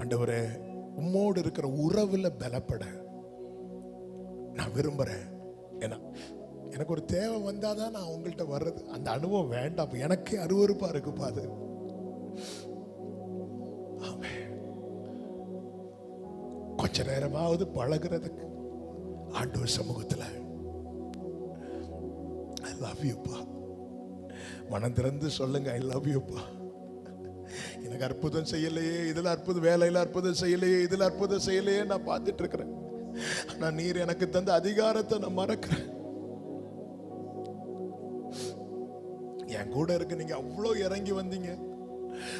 ஆண்டவரே உம்மோடு இருக்கிற உறவுல பலப்பட. நான் விரும்புறேன். ஏன்னா எனக்கு ஒரு தேவை வந்தாதான் நான் உங்கள்கிட்ட வர்றது. அந்த அனுபவம் வேண்டாம். எனக்கே அருவருப்பா இருக்குப்பா அது. கொஞ்ச நேரமாவது பழகுறதுக்கு ஆண்டவர் சமூகத்தில் ஐ லவ் யூப்பா மனம் திறந்து சொல்லுங்க ஐ லவ் யூப்பா எனக்கு அற்புதம் செய்யலையே இதில் அற்புதம் வேலையில் அற்புதம் செய்யலையே இதில் அற்புதம் செய்யலையே நான் பார்த்துட்டு இருக்கிறேன் ஆனா நீர் எனக்கு தந்த அதிகாரத்தை நான் மறக்கிறேன். என் கூட இருக்கு நீங்க அவ்வளோ இறங்கி வந்தீங்க.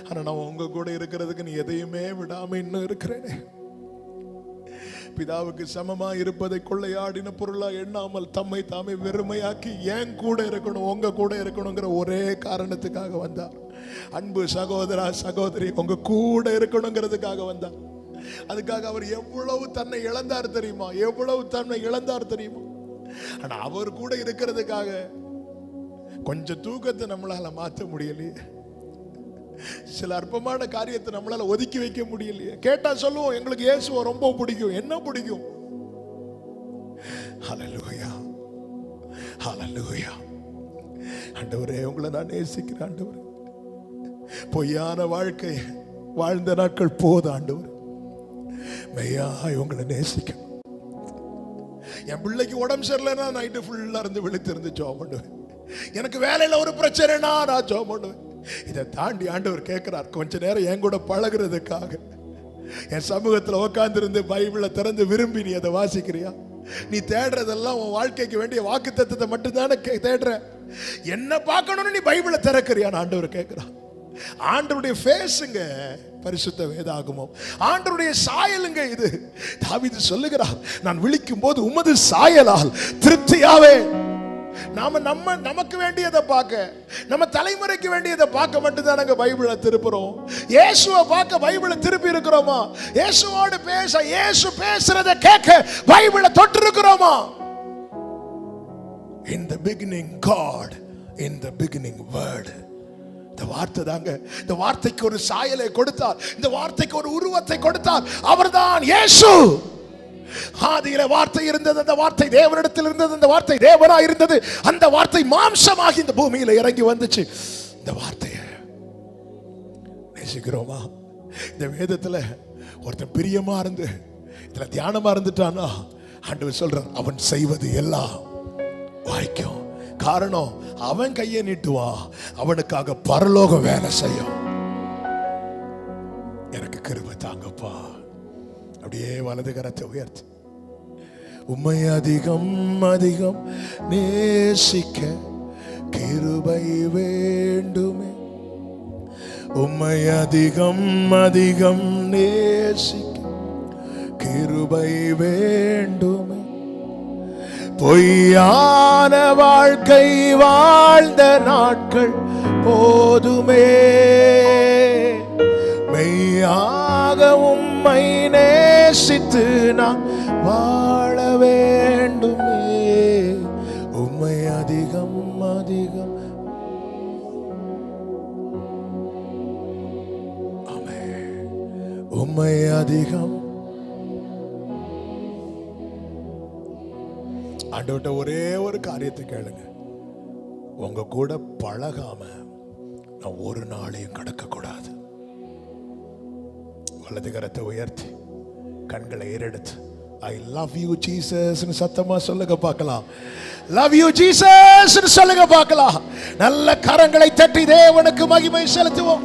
ஆனா நான் உங்க கூட இருக்கிறதுக்கு நீ எதையுமே விடாம இன்னும் இருக்கிறேனே. பிதாவுக்கு சமமா இருப்பதை கொள்ளையாடின பொருளா எண்ணாமல் தம்மை தாமே வெறுமையாக்கி ஏன் கூட இருக்கணும் உங்க கூட இருக்கணுங்கிற ஒரே காரணத்துக்காக வந்தார். அன்பு சகோதரா சகோதரி உங்க கூட இருக்கணுங்கிறதுக்காக வந்தார் அதுக்காக அவர் எவ்வளவு தன்னை இழந்தார் தெரியுமா? எவ்வளவு தன்னை இழந்தார் தெரியுமா? ஆனா அவர் கூட இருக்கிறதுக்காக கொஞ்சம் தூக்கத்தை நம்மளால மாற்ற முடியலையே. சில அற்பமான காரியத்தை நம்மளால ஒதுக்கி வைக்க முடியலையே. கேட்டா சொல்லுவோம் எங்களுக்கு இயேசுவை ரொம்ப பிடிக்கும். என்ன பிடிக்கும்? ஹalleluya ஹalleluya. ஆண்டவரே உங்களை நான் நேசிக்கிறேன் ஆண்டவரே. பொய்யான வாழ்க்கை. வாழ்ந்த நாட்கள் போது ஆண்டவர். மெய்யாய் உங்களை நேசிக்கணும். என் பிள்ளைக்கு உடம்பு சரியில்லைன்னா நைட்டு ஃபுல்லா இருந்து விழித்திருந்து ஜோம் பண்ணுவேன். எனக்கு வேலையில ஒரு பிரச்சனைனா நான் ஜோம் பண்ணுவேன். இதை தாண்டி ஆண்டவர் கேட்குறார் கொஞ்ச நேரம் என் கூட பழகுறதுக்காக. என் சமூகத்துல உட்காந்துருந்து பைபிளை திறந்து விரும்பி நீ அதை வாசிக்கிறியா? நீ தேடுறதெல்லாம் உன் வாழ்க்கைக்கு வேண்டிய வாக்கு தத்துவத்தை மட்டும்தானே கே- தேடுற. என்ன பார்க்கணும்னு நீ பைபிளை திறக்கிறியான்னு ஆண்டவர் கேட்கிறான் ஆண்டருடைய ஃபேஸுங்க பரிசுத்த வேதாகமம். ஆண்டருடைய சாயலுங்க இது. தாவிது சொல்லுகிறார் நான் விழிக்கும் போது உமது சாயலால் திருப்தியாவே நாம நம்ம நமக்கு வேண்டியதை பார்க்க நம்ம தலைமுறைக்கு வேண்டியதை பார்க்க மட்டும்தான் நாங்க பைபிளை திருப்புறோம். இயேசுவை பார்க்க பைபிளை திருப்பி இருக்கிறோமா? இயேசுவோடு பேச இயேசு பேசுறத கேட்க பைபிளை தொட்டு இருக்கிறோமா in the beginning God in the beginning word இந்த வார்த்தை தாங்க. இந்த வார்த்தைக்கு ஒரு சாயலை கொடுத்தார். இந்த வார்த்தைக்கு ஒரு உருவத்தை கொடுத்தார். அவர்தான் இயேசு. ஆதியில வார்த்தை இருந்தது அந்த வார்த்தை தேவனிடத்தில் இருந்தது அந்த வார்த்தை தேவனா இருந்தது. அந்த வார்த்தை மாம்சமாகி இந்த பூமியில இறங்கி வந்துச்சு. இந்த வார்த்தையை நேசிக்கிறோமா? இந்த வேதத்துல ஒருத்தன் பிரியமா இருந்து இதுல தியானமா இருந்துட்டானா ஆண்டவர் சொல்றான் அவன் செய்வது எல்லாம் வாய்க்கும். காரணம் அவன் கையை நீட்டுவான் அவனுக்காக பரலோகம் வேலை செய்யும். எனக்கு கிருபை தாங்கப்பா. அப்படியே வலது கரத்தை உயர்த்து. உண்மை அதிகம் அதிகம் நேசிக்க கிருபை வேண்டுமே. உம்மை அதிகம் அதிகம் நேசிக்க கிருபை வேண்டும். பொய்யான வாழ்க்கை வாழ்ந்த நாட்கள் போதுமே. மெய்யாக உம்மை நேசித்து நான் வாழ வேண்டுமே. உம்மை அதிகம் அதிகம். உம்மை அதிகம் ஆண்டவர்கிட்ட ஒரே ஒரு காரியத்தை கேளுங்க. உங்க கூட பழகாம நான் ஒரு நாளையும் கடக்க கூடாது வலது கரத்தை உயர்த்தி கண்களை ஏறெடுத்து ஐ லவ் யூ ஜீசஸ் சத்தமா சொல்லுங்க பார்க்கலாம். லவ் யூ ஜீசஸ் சொல்லுங்க பார்க்கலாம். நல்ல கரங்களை தட்டி தேவனுக்கு மகிமை செலுத்துவோம்.